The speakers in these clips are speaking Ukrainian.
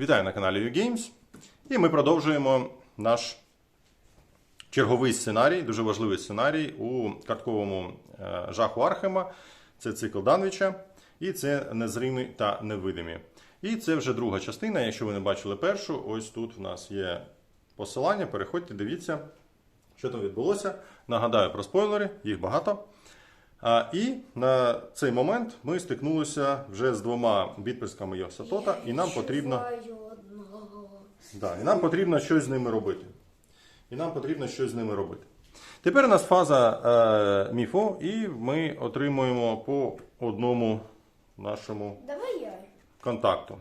Вітаю на каналі UGames. І ми продовжуємо наш черговий сценарій, дуже важливий сценарій у картковому е, жаху Архема. Це цикл Данвіча. І це незримі та невидимі. І це вже друга частина. Якщо ви не бачили першу, ось тут в нас є посилання. Переходьте, дивіться, що там відбулося. Нагадаю про спойлери, їх багато. А, і на цей момент ми стикнулися вже з двома відписками Йосатота, і нам потрібно. Да, і нам потрібно щось з ними робити. І нам потрібно щось з ними робити. Тепер у нас фаза е, міфу, і ми отримуємо по одному нашому контакту.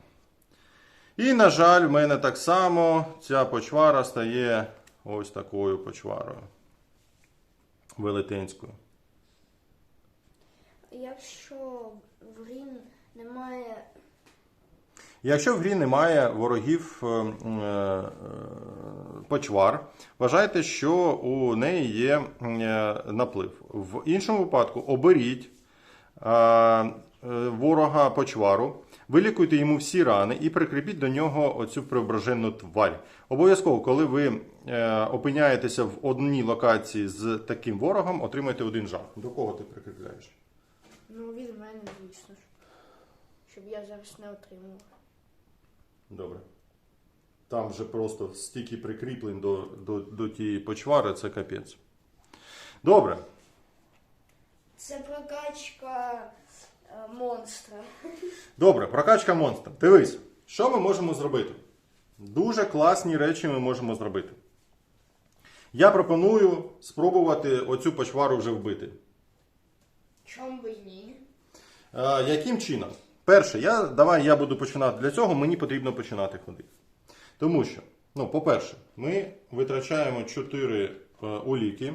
І, на жаль, в мене так само ця почвара стає ось такою почварою. Велетенською. Якщо в грі немає. Якщо в грі немає ворогів е, е, почвар, вважайте, що у неї є е, наплив. В іншому випадку оберіть ворога почвару, вилікуйте йому всі рани і прикріпіть до нього оцю преображену тварь. Обов'язково, коли ви опиняєтеся в одній локації з таким ворогом, отримайте один жах. До кого ти прикріпляєш? Ну, від мене, звісно ж. Щоб я зараз не отримував. Добре. Там вже просто стільки прикріплень до, до, до тієї почвари, це капець. Добре. Це прокачка е, монстра. Добре, прокачка монстра. Дивись, що ми можемо зробити? Дуже класні речі ми можемо зробити. Я пропоную спробувати оцю почвару вже вбити. Чом би ні? Е, яким чином? Перше, я, давай я буду починати. Для цього мені потрібно починати ходити. Тому що, ну, по-перше, ми витрачаємо 4 е, уліки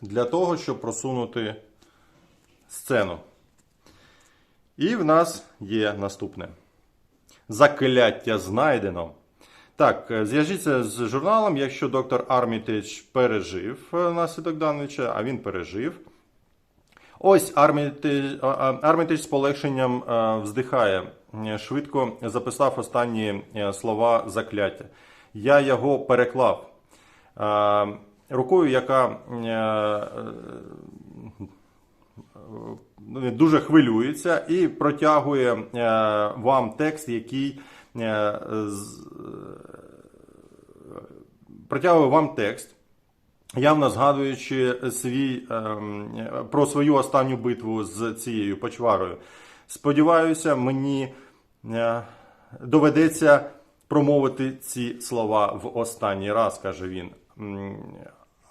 для того, щоб просунути сцену. І в нас є наступне. Закляття знайдено. Так, е, зв'яжіться з журналом, якщо доктор Армітедж пережив е, наслідок Данвича, а він пережив. Ось Армітедж, а, а, Армітедж з полегшенням вздихає. Е, Швидко записав останні е, слова закляття. Я його переклав. Е, Рукою, яка дуже хвилюється і протягує вам текст, який протягує вам текст, явно згадуючи свій, ем, про свою останню битву з цією почварою. Сподіваюся, мені е, доведеться промовити ці слова в останній раз, каже він.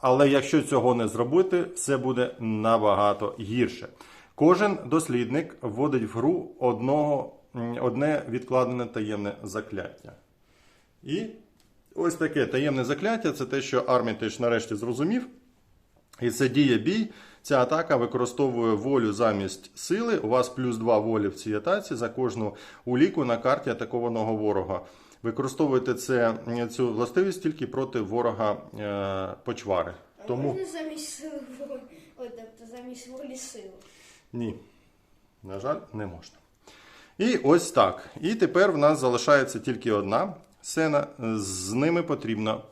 Але якщо цього не зробити, все буде набагато гірше. Кожен дослідник вводить в гру одного, одне відкладене таємне закляття. І ось таке таємне закляття це те, що Армітеж нарешті зрозумів. І це діє бій. Ця атака використовує волю замість сили. У вас плюс 2 волі в цій атаці за кожну уліку на карті атакованого ворога. Використовуйте це, цю властивість тільки проти ворога е, почвари. А Тому можна замість сили. Ой, тобто замість волі сили. ні, на жаль, не можна. І ось так. І тепер в нас залишається тільки одна сцена. З ними потрібно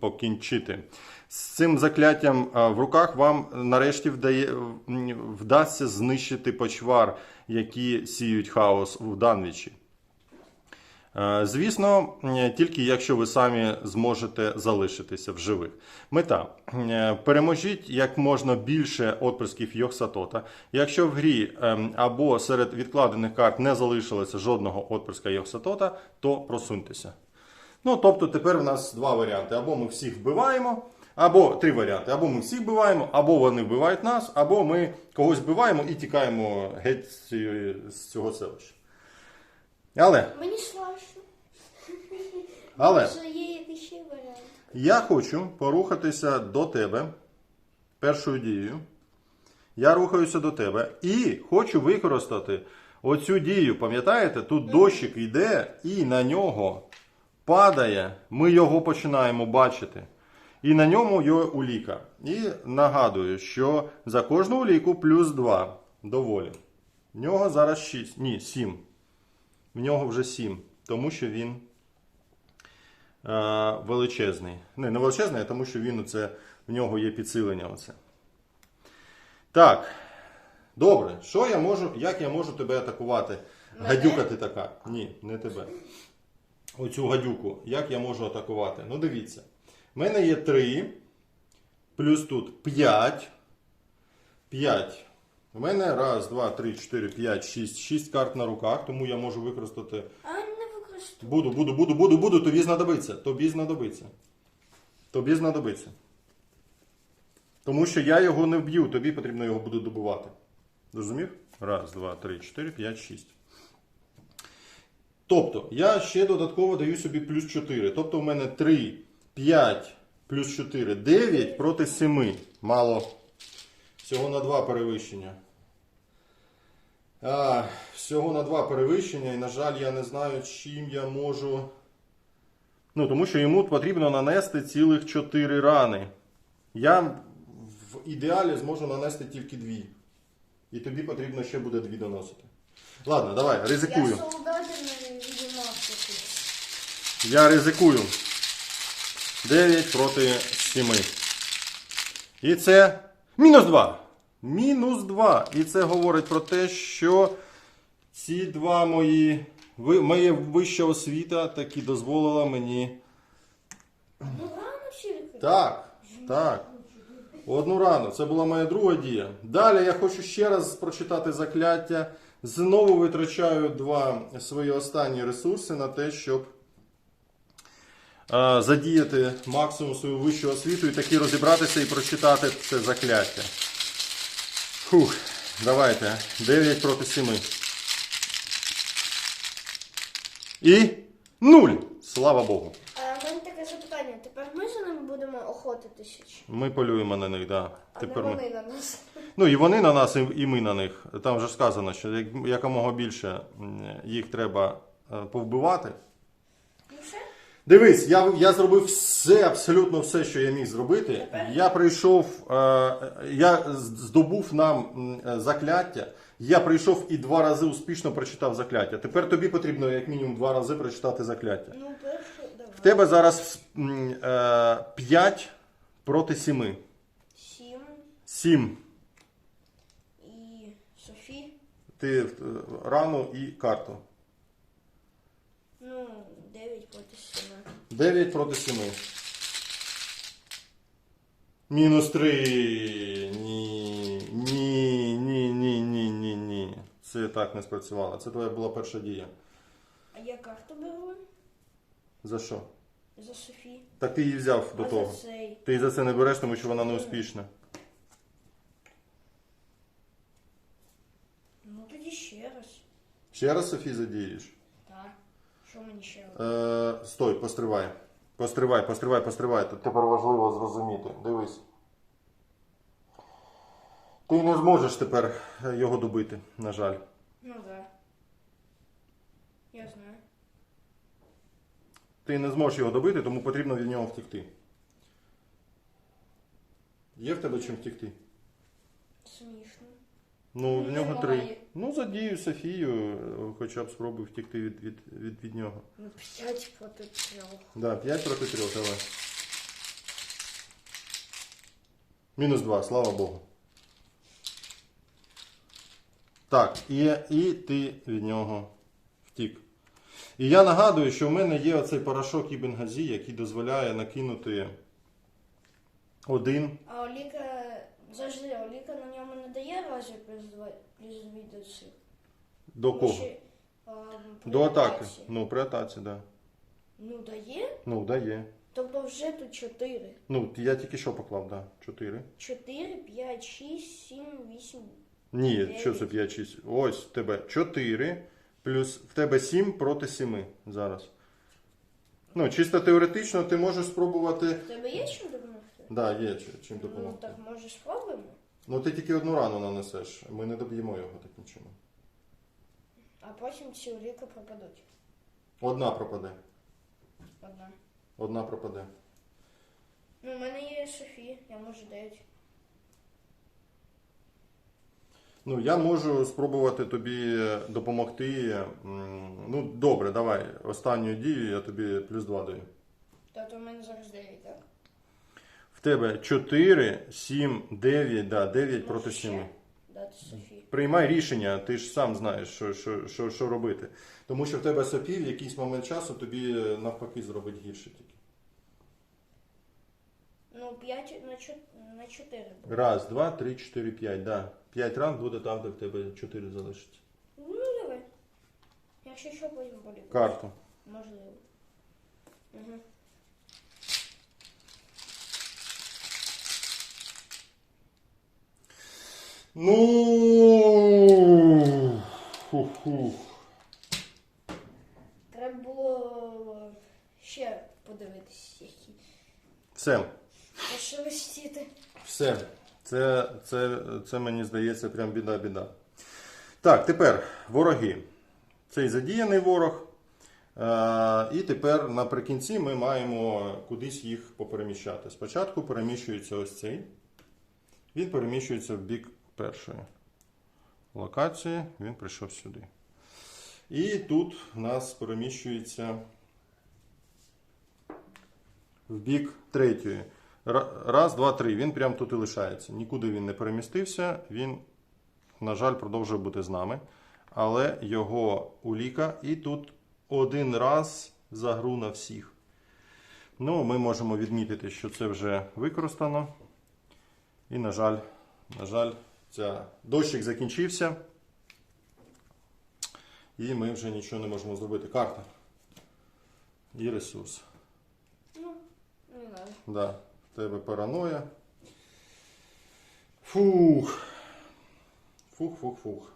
покінчити. З цим закляттям в руках вам нарешті вдає, вдасться знищити почвар, які сіють хаос в Данвічі. Е, Звісно, тільки якщо ви самі зможете залишитися в живих. Мета Е, переможіть як можна більше отприсків Йохсатота. Якщо в грі ем, або серед відкладених карт не залишилося жодного отприска Йохсатота, то просуньтеся. Ну, тобто тепер в нас два варіанти: або ми всіх вбиваємо, або три варіанти: або ми всіх вбиваємо, або вони вбивають нас, або ми когось вбиваємо і тікаємо геть з цього селища. Але Мені страшно. Але-. Я хочу порухатися до тебе першою дією. Я рухаюся до тебе і хочу використати оцю дію. Пам'ятаєте, тут дощик йде і на нього падає. Ми його починаємо бачити. І на ньому є уліка. І нагадую, що за кожну уліку плюс 2 доволі. В нього зараз 6. Ні, 7. В нього вже 7. тому що він е, величезний. Не, не величезний, а тому що він оце, в нього є підсилення. Оце. Так. Добре. Що я можу, як я можу тебе атакувати? Гадюка ти така. Ні, не тебе. Оцю гадюку. Як я можу атакувати? Ну, дивіться. У мене є 3, плюс тут 5. 5. У мене раз, два, три, чотири, п'ять, шість. Шість карт на руках, тому я можу використати. А не використовую. Буду, буду, буду, буду, буду, тобі знадобиться. Тобі знадобиться. Тобі знадобиться. Тому що я його не вб'ю, тобі потрібно його буде добувати. Зрозумів? Раз, два, три, чотири, п'ять, шість. Тобто, я ще додатково даю собі плюс 4. Тобто, у мене 3, 5 плюс 4, 9 проти 7. Мало. Всього на 2 перевищення. А, всього на 2 перевищення, і, на жаль, я не знаю, чим я можу. Ну, тому що йому потрібно нанести цілих 4 рани. Я в ідеалі зможу нанести тільки 2. І тобі потрібно ще буде 2 доносити. Ладно, давай, ризикую. Я солдатами відіймався тут. Я ризикую. 9 проти 7. І це мінус 2. Мінус 2. І це говорить про те, що ці два мої. Моя вища освіта таки дозволила мені. Так, так. Одну рану. Це була моя друга дія. Далі я хочу ще раз прочитати закляття. Знову витрачаю два свої останні ресурси на те, щоб задіяти максимум свою вищу освіту і таки розібратися і прочитати це закляття. Фух, давайте. 9 проти 7. І 0. Слава Богу. Мене таке запитання. Тепер ми за ними будемо охотитися? Ми полюємо на них, да. Тепер не ми. вони на нас. Ну і вони на нас, і ми на них. Там вже сказано, що як- якомога більше їх треба е, повбивати. Дивись, я, я зробив все, абсолютно все, що я міг зробити. Я прийшов, е, я здобув нам е, закляття. Я прийшов і два рази успішно прочитав закляття. Тепер тобі потрібно як мінімум два рази прочитати закляття. Ну, перше, давай. В тебе зараз 5 проти 7. Сім 7. і Софі. Ти е, рану і карту. Ну, дев'ять проти сіми. 9 проти 7. Мінус 3. Ні. Ні, ні, ні, ні, ні, ні. Це так не спрацювало. Це твоя була перша дія. А я карту беру За що? за Софі. Так ти її взяв до а того. за цей. Ти її за це не береш, тому що вона не успішна. Ну тоді ще раз. Ще раз Софі задієш. Так. Що мені ще? Е, стой, постривай. Постривай, постривай, постривай. Тут тепер важливо зрозуміти. Дивись. Ти не зможеш тепер е, його добити, на жаль. Ну да. Я знаю. Ти не зможеш його добити, тому потрібно від нього втекти. Є в тебе чим втекти? Смішно. Ну, в нього три. Ну, задію Софію, е, хоча б спробуй втекти від, від, від, від нього. Ну, п'ять проти трьох. Да, 5 проти 3, давай. Мінус 2, слава Богу. Так, і, і ти від нього втік. І я нагадую, що в мене є оцей порошок Ібенгазі, який дозволяє накинути один. А Оліка, завжди, Оліка на ньому не дає разі плюс два плюс дві до цих. До кого? Ще, а, при До атаки. атаці. Ну, при атаці, так. Да. Ну, дає? Ну, дає. Тобто вже тут чотири. Ну, я тільки що поклав, так. Да. 4. Чотири, п'ять, шість, сім, вісім. Ні, Дев'ять. що це 5, 6. Ось в тебе 4, плюс в тебе 7 проти 7 зараз. Ну, чисто теоретично ти можеш спробувати. В тебе є чим допомогти? Да, є чи- чим Ну, допомогти. так може спробуємо. Ну ти тільки одну рану нанесеш. Ми не доб'ємо його таким чином. А потім ці Оліки пропадуть. Одна пропаде. Одна. Одна пропаде. Ну, у мене є Софі, я можу дев'ять. Ну, я можу спробувати тобі допомогти. М, Ну, добре, давай. Останню дію я тобі плюс 2 даю. Тобто у мене зараз 9, так? В тебе 4, 7, 9, да, 9 проти Можу 7. Дати Софії. Приймай рішення, ти ж сам знаєш, що, що, що, що робити. Тому що в тебе Софі в якийсь момент часу тобі е, навпаки зробить гірше тільки. Ну, 5 на 4, на 4 буде. Раз, два, три, чотири, п'ять. Да. П'ять ран буде там, де в тебе 4 залишиться. Ну, давай. Якщо що, потім полікую. Карту. Можливо. Угу. Ну. Фу-фу. Треба було ще подивитись, які Все. пошелестіти. Все. Це, це, це мені здається прям біда-біда. Так, тепер вороги. Цей задіяний ворог. Е, і тепер наприкінці ми маємо кудись їх попереміщати. Спочатку переміщується ось цей. Він переміщується в бік першої локації. Він прийшов сюди. І тут в нас переміщується в бік третьої. Раз, два, три. Він прямо тут і лишається. Нікуди він не перемістився. Він, на жаль, продовжує бути з нами. Але його уліка і тут один раз за гру на всіх. Ну, ми можемо відмітити, що це вже використано. І, на жаль, на жаль, ця дощик закінчився. І ми вже нічого не можемо зробити. Карта. І ресурс. Ну, не знаю. Да, тебе параноя. Фух. Фух, фух, фух.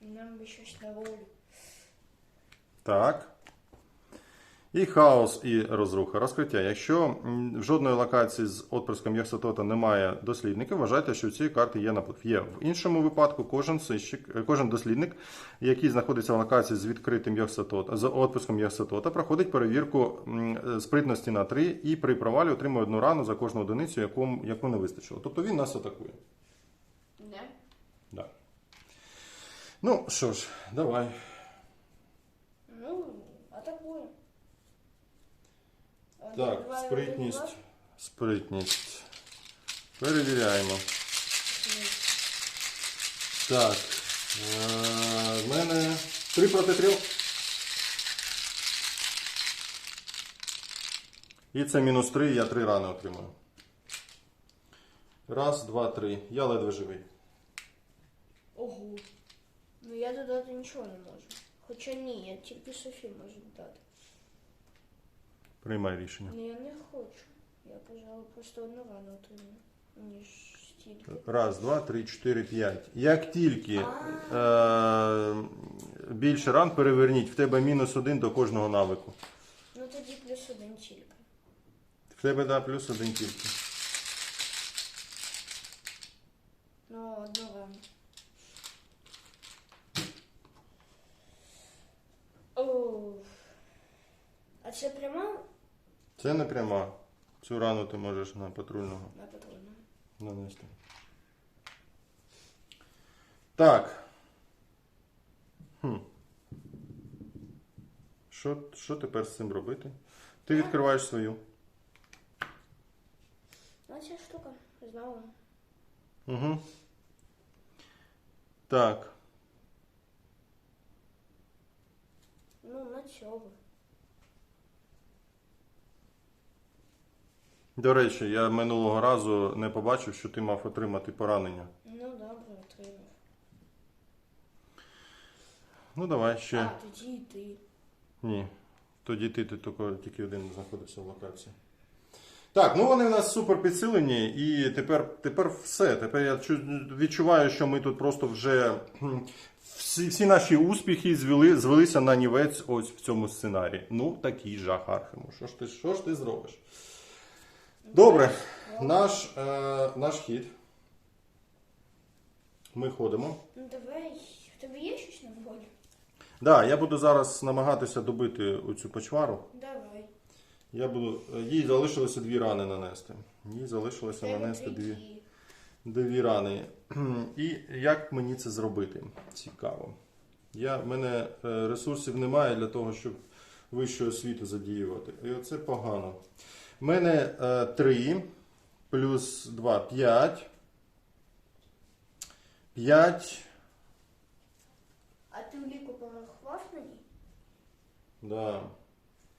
Нам би щось на волю. Так. І хаос і розруха. Розкриття. Якщо в жодної локації з отприском Яхсатота немає дослідників, вважайте, що у цієї карти є наплив. Є. В іншому випадку кожен сищик, е, кожен дослідник, який знаходиться в локації з відкритим Яхсатота, з отпуском Яхсатота, проходить перевірку е, спритності на 3 і при провалі отримує одну рану за кожну одиницю, яку, яку не вистачило. Тобто він нас атакує. Не? Да. Ну що ж, давай. Ну, атакуємо. Один, Так, спритність. Спритність. Перевіряємо. Так. е, В мене 3 проти 3. І це мінус 3, я 3 рани отримую. Раз, два, три. Я ледве живий. Ого. Ну я додати нічого не можу. Хоча ні, я тільки Софі можу додати. Приймай рішення. Ні, я не хочу. Я, пожалуй, просто одну рану отримаю, ніж стільки. Раз, два, три, чотири, п'ять. Як тільки е, більше ран переверніть, в тебе мінус один до кожного навику. Ну тоді плюс один тільки. В тебе да, плюс один тільки. Ну, одну рану. Оу. А це пряма Це не пряма. Цю рану ти можеш на патрульного на патрульну? нанести. Так. Хм. Що, що тепер з цим робити? Ти відкриваєш свою. А ця штука знову. Угу. Так. Ну, на цього. До речі, я минулого разу не побачив, що ти мав отримати поранення. Ну, добре, отримав. Ну, давай ще. А, тоді і ти. Ні. Тоді ти, ти тільки, тільки один знаходився в локації. Так, ну вони в нас супер підсилені, і тепер, тепер все. Тепер я відчуваю, що ми тут просто вже всі, всі наші успіхи звели, звелися на нівець ось в цьому сценарії. Ну, такий жах Архему. Що ж ти, що ж ти зробиш? Добре, наш, е, наш хід. Ми ходимо. Ну давай, в тебе є щось на волю? Да, я буду зараз намагатися добити оцю почвару. Давай. Я буду. Їй залишилося дві рани нанести. Їй залишилося В нанести дві. Дві рани. І як мені це зробити? Цікаво. Я, в мене е, ресурсів немає для того, щоб вищу освіту задіювати. І оце погано. У мене 3 плюс 2 5. 5. А ти вліку порахував мені? Да.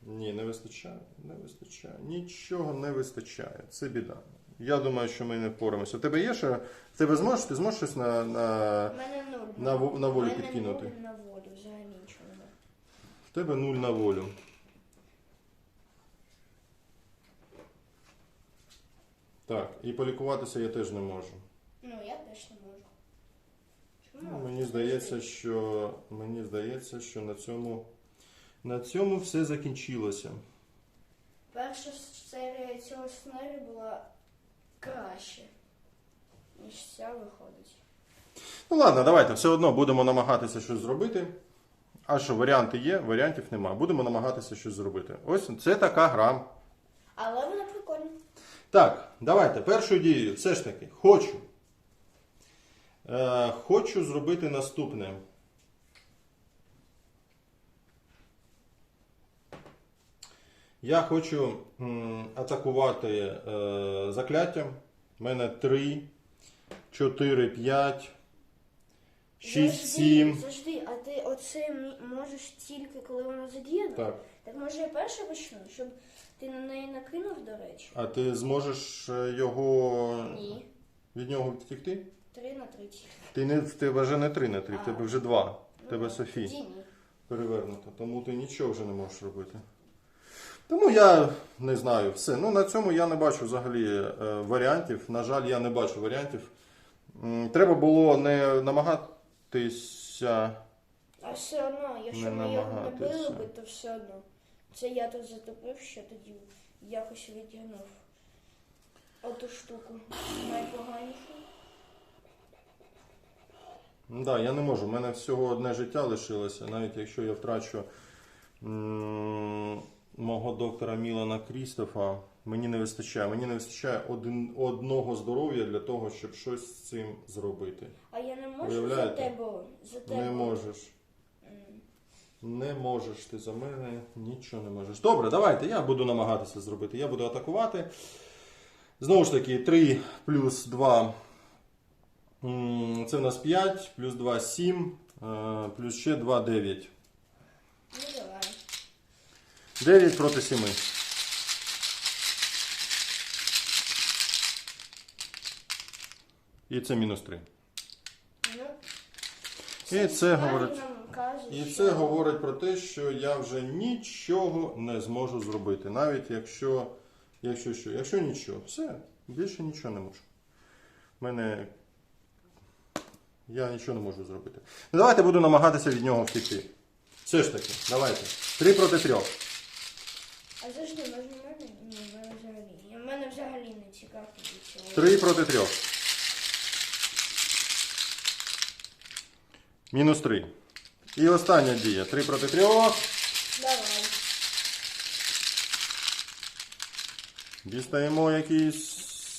Ні, не вистачає. Не вистачає. Нічого не вистачає. Це біда. Я думаю, що ми не впораємося. У тебе є ще? В тебе зможеш? Ти зможеш щось на, на... Мене нуль. На на волю У мене підкинути. нуль на волю, взагалі нічого. В тебе нуль на волю. Так, і полікуватися я теж не можу. Ну, я теж не можу. Чому? Ну, Мені здається, що мені здається, що на цьому на цьому все закінчилося. Перша серія цього сценарію була краще, ніж ця виходить. Ну ладно, давайте все одно будемо намагатися щось зробити. А що, варіанти є, варіантів нема. Будемо намагатися щось зробити. Ось це така гра. Але вона. Так, давайте. Першою дією, все ж таки, хочу. Е, хочу зробити наступне. Я хочу м, атакувати е, закляттям. У мене 3, 4, 5, 6, 7. Завжди, а ти оце мі- можеш тільки коли вона задіяна? Так. Так може я перша почну, щоб ти на неї накинув, до речі? А ти зможеш е, його Ні. від нього втекти? Три на тридцять. Ти не в тебе вже не 3 на 3, в тебе вже 2. В Ну, тебе Софі. Тоді ні. перевернуто, тому ти нічого вже не можеш робити. Тому я не знаю все. Ну на цьому я не бачу взагалі е, варіантів. На жаль, я не бачу варіантів. М, Треба було не намагатися. А все одно, якщо Не ми його не намагатися. били би, то все одно. Це я тут затопив, що тоді якось відігнув оту штуку найпоганішу. Ну, да, я не можу. У мене всього одне життя лишилося, навіть якщо я втрачу м, мого доктора Мілана Крістофа, мені не вистачає. Мені не вистачає один, одного здоров'я для того, щоб щось з цим зробити. А я не можу за тебе. За тебе. Не можеш. Не можеш ти за мене, нічого не можеш. Добре, давайте. Я буду намагатися зробити. Я буду атакувати. Знову ж таки, 3 плюс 2. Це в нас 5, плюс 2 7, е, плюс ще 2 9. Ну давай. 9 проти 7. І це мінус 3. Ну, І це говорить. Каже, І що- це говорить про те, що я вже нічого не зможу зробити. Навіть якщо, якщо що, якщо нічого, все, більше нічого не можу. У мене. Я нічого не можу зробити. Ну, давайте буду намагатися від нього втекти. Все ж таки, давайте. Три проти трьох. А завжди можна мене? Ні, в мене взагалі. ні. В мене взагалі не цікаво від цього. Три проти трьох. Мінус три. І остання дія. Три проти трьох. Давай. Дістаємо якийсь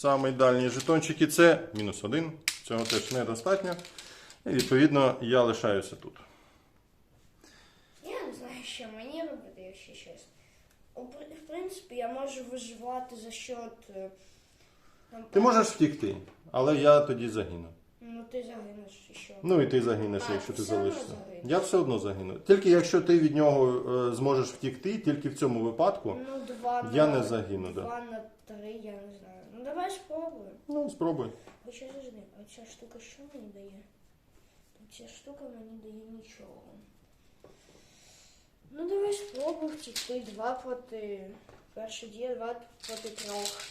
самий дальній жетончик і це мінус один. Цього теж недостатньо. І відповідно я лишаюся тут. Я не знаю, що мені робити, якщо. У при- В принципі, я можу виживати за счет. е, Ти можеш втікти, але я тоді загину. Ну, ти загинеш і що. Ну і ти загинеш, А, якщо ти ти все одно залишишся. загинеш. Я все одно загину. Тільки якщо ти від нього е, зможеш втікти, тільки в цьому випадку Ну, два я на... не загину. Да. Два на три, я не знаю. Ну, давай спробуємо. Ну, спробуй. Хоча завжди, а ця штука що мені дає? Ця штука мені дає нічого. Ну давай спробуй втікти два проти. Перша дія, два проти трьох.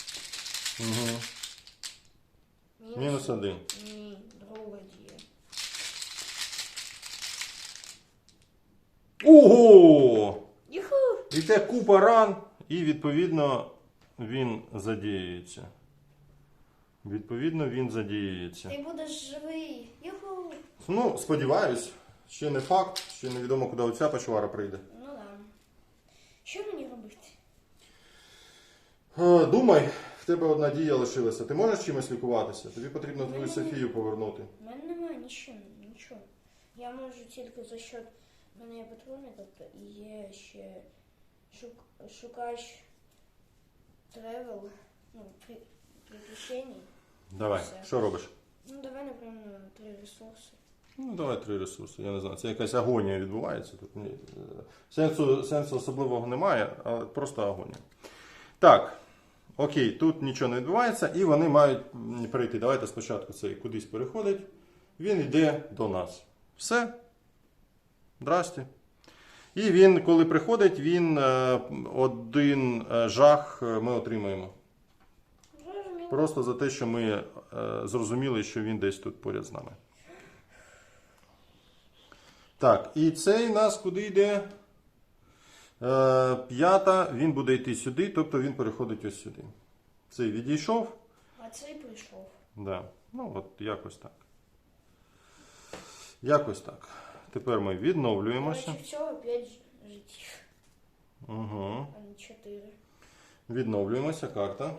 Угу. Мінус один. Ні, друга дія. Ого! Юху! Іде купа ран, і відповідно він задіюється. Відповідно, він задіюється. Ти будеш живий. Юху! Ну, сподіваюсь, ще не факт, ще невідомо, куди оця пачвара прийде. Ну да. Що мені робити? Е, Думай, тебе одна дія лишилася. Ти можеш чимось лікуватися? Тобі потрібно твою Ні-ні-ні. Софію повернути. У мене немає нічого, нічого. Я можу тільки за счет в мене є патрони, тобто і є ще шук, шукач тревел, ну, при, приключений. Давай, Все. що робиш? Ну, давай, напевно, три ресурси. Ну, давай три ресурси. Я не знаю. Це якась агонія відбувається. Тут ні, е, сенсу, сенсу особливого немає, але просто агонія. Так. Окей, тут нічого не відбувається, і вони мають м, перейти. Давайте спочатку цей кудись переходить. Він йде до нас. Все. Здрасте. І він, коли приходить, він е, один е, жах е, ми отримаємо. Просто за те, що ми зрозуміли, що він десь тут поряд з нами. Так, і цей нас куди йде? Е, п'ята, він буде йти сюди, тобто він переходить ось сюди. Цей відійшов. А цей прийшов. Да. Ну, от якось так. Якось так. Тепер ми відновлюємося. речі, всього 5 життів, Угу. а не 4. Відновлюємося, карта.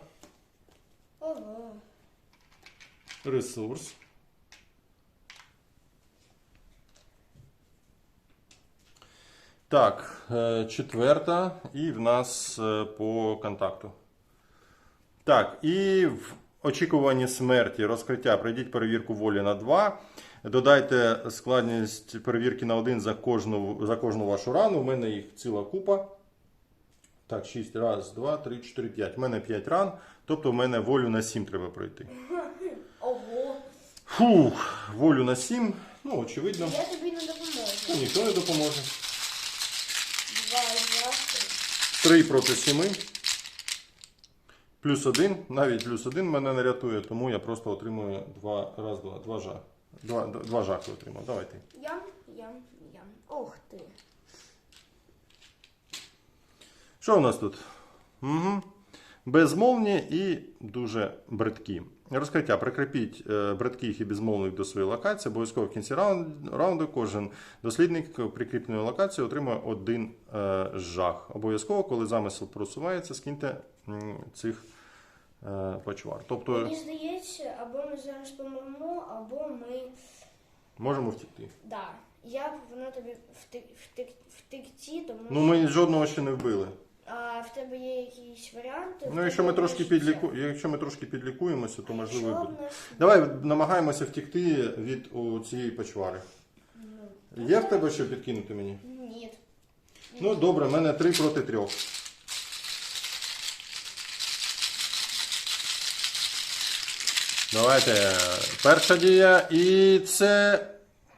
Ого. Ресурс. Так, е, четверта, і в нас е, по контакту. Так, і в очікуванні смерті розкриття пройдіть перевірку волі на 2. Додайте складність перевірки на 1 за кожну, за кожну вашу рану. У мене їх ціла купа. Так, 6, раз, 2, 3, 4, 5. У мене 5 ран, тобто в мене волю на 7 треба пройти. Ого. Фух, волю на 7. Ну, очевидно, Я тобі не ну, допоможу. ніхто не допоможе. Два жахи. 3 проти 7. Плюс 1. Навіть плюс 1 мене не рятує, тому я просто отримую 2, раз, 2, 2 жах. Два, два жахи отримав. Давай ти. Ям, ям, ям. Ох ти. Що у нас тут? Угу. Безмовні і дуже бридкі. Розкриття. Прикріпіть е, бридких і безмовних до своєї локації. Обов'язково в кінці раунду кожен дослідник прикріпленої локації отримує один е, жах. Обов'язково, коли замисел просувається, скиньте цих е, почвар. Тобто Мені здається, або ми зараз помремо, або ми. можемо втікти. Да. Я пропоную тобі втек, втек, втекти, тому Ну, ми жодного ще не вбили. А в тебе є якісь варіанти. Ну, якщо ми трошки підліку... якщо ми трошки підлікуємося, то можливо Якщо буде. в нас- Давай намагаємося втікти від о, цієї почвари. Ну, Є в тебе що підкинути мені? Ні. Ну добре, в мене 3 проти 3. Давайте. Перша дія і це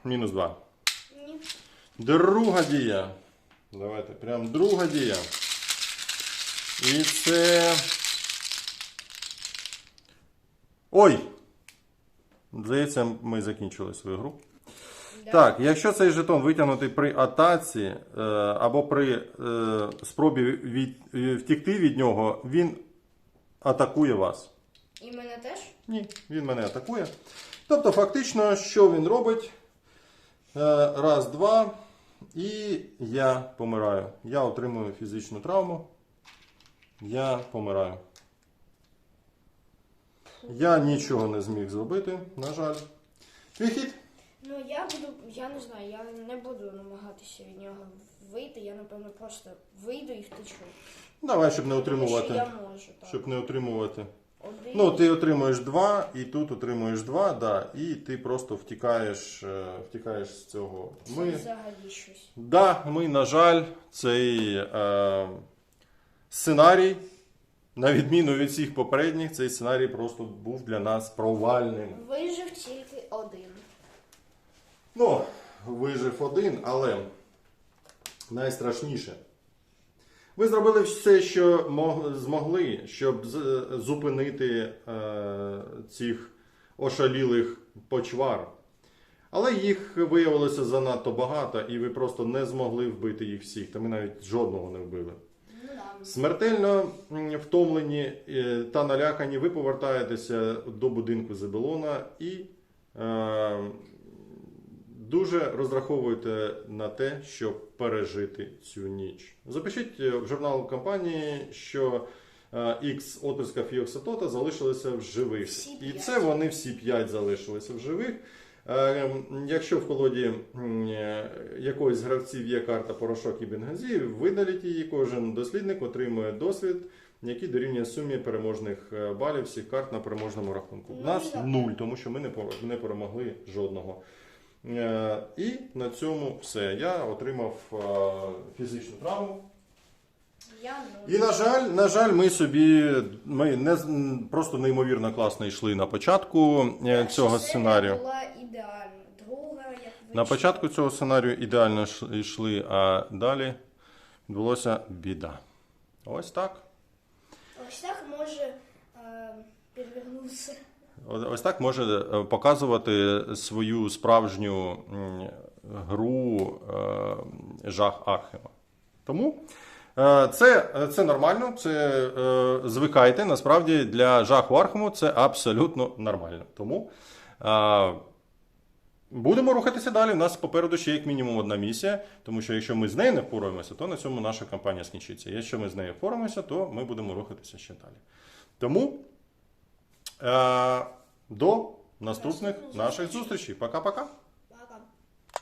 мінус 2. Ні. Друга дія. Давайте, прям друга дія. І це. Ой! Здається, ми закінчили свою гру. Да. Так, якщо цей жетон витягнутий при атаці е, або при е, спробі від, е, втікти від нього, він атакує вас. І мене теж? Ні, він мене атакує. Тобто, фактично, що він робить? Раз, два. І я помираю. Я отримую фізичну травму. Я помираю. Я нічого не зміг зробити, на жаль. Твій хід? Ну я буду, я не знаю, я не буду намагатися від нього вийти, я напевно просто вийду і втечу. Давай, щоб не Тому що отримувати. я можу, так. Щоб не отримувати. Один. Ну, ти отримуєш 2, і тут отримуєш 2, да, і ти просто втікаєш, е, втікаєш з цього. Це Ми, взагалі щось. да, ми, на жаль, цей е, сценарій, на відміну від всіх попередніх, цей сценарій просто був для нас провальним. Вижив тільки один. Ну, вижив один, але найстрашніше. Ви зробили все, що змогли, щоб зупинити е, цих ошалілих почвар. Але їх виявилося занадто багато, і ви просто не змогли вбити їх всіх. Та ми навіть жодного не вбили. Смертельно втомлені е, та налякані, ви повертаєтеся до будинку Зебелона і е, дуже розраховуєте на те, щоб пережити цю ніч. Запишіть е, в журнал компанії, що X отприсків Йоксатота залишилися в живих. І це вони всі 5 залишилися в живих. Е, Якщо в колоді е, якогось з гравців є карта Порошок і Бенгазі, видаліть її. Кожен дослідник отримує досвід, який дорівнює сумі переможних е, балів всіх карт на переможному рахунку. У Ну, нас нуль, тому що ми не перемогли жодного. І на цьому все. Я отримав фізичну травму. Ну. І на жаль, на жаль, ми собі ми не просто неймовірно класно йшли на початку е, Перша цього сценарію. була ідеальна. Друга, як ви На початку цього сценарію ідеально йшли, а далі відбулося біда. Ось так. Ось так може е, підвернутися. Ось так може е, показувати свою справжню гру е, жах Архема. Тому це, це нормально, це е, звикайте. Насправді для жаху Архему це абсолютно нормально. Тому е, будемо рухатися далі. У нас попереду ще як мінімум одна місія, тому що якщо ми з нею не впораємося, то на цьому наша кампанія скінчиться. Якщо ми з нею впораємося, то ми будемо рухатися ще далі. Тому е, до наступних наших зустрічей. Пока-пока.